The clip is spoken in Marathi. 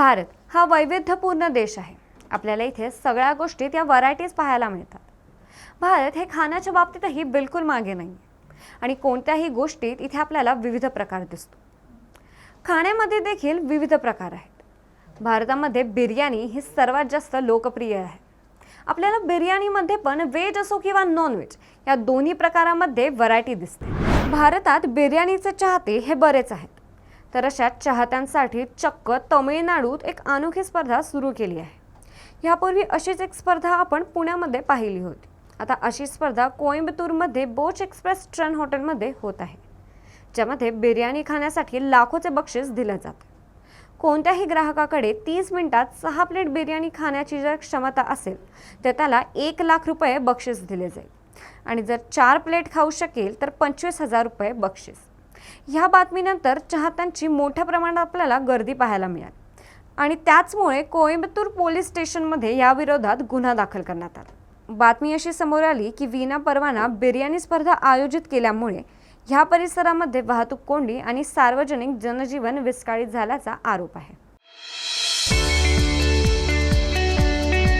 भारत हा वैविध्यपूर्ण देश आहे. आपल्याला इथे सगळ्या गोष्टीत या व्हरायटीज पाहायला मिळतात. भारत हे खाण्याच्या बाबतीतही बिलकुल मागे नाही आणि कोणत्याही गोष्टीत इथे आपल्याला विविध प्रकार दिसतो. खाण्यामध्ये देखील विविध प्रकार आहेत. भारतामध्ये बिर्याणी ही सर्वात जास्त लोकप्रिय आहे. आपल्याला बिर्याणीमध्ये पण व्हेज असो किंवा नॉन व्हेज या दोन्ही प्रकारामध्ये व्हरायटी दिसते. भारतात बिर्याणीचे चाहते हे बरेच आहेत. तर अशा चाहत्यांसाठी चक्क तमिळनाडूत एक अनोखी स्पर्धा सुरू केली आहे. ह्यापूर्वी अशीच एक स्पर्धा आपण पुण्यामध्ये पाहिली होती. आता अशी स्पर्धा कोइंबतूरमध्ये बोच एक्सप्रेस ट्रेन हॉटेलमध्ये होत आहे ज्यामध्ये बिर्याणी खाण्यासाठी लाखोचे बक्षीस दिलं जातं. कोणत्याही ग्राहकाकडे तीस मिनिटात सहा प्लेट बिर्याणी खाण्याची जर क्षमता असेल तर त्याला एक लाख रुपये बक्षीस दिले जाईल. आणि जर चार प्लेट खाऊ शकेल तर पंचवीस हजार रुपये बक्षीस. ह्या बातमीनंतर चाहत्यांची मोठ्या प्रमाणात आपल्याला गर्दी पाहायला मिळाली. आणि त्याचमुळे कोइंबतूर पोलीस स्टेशनमध्ये याविरोधात गुन्हा दाखल करण्यात आला. बातमी अशी समोर आली की विना परवाना बिर्याणी स्पर्धा आयोजित केल्यामुळे ह्या परिसरामध्ये वाहतूक कोंडी आणि सार्वजनिक जनजीवन विस्कळीत झाल्याचा आरोप आहे.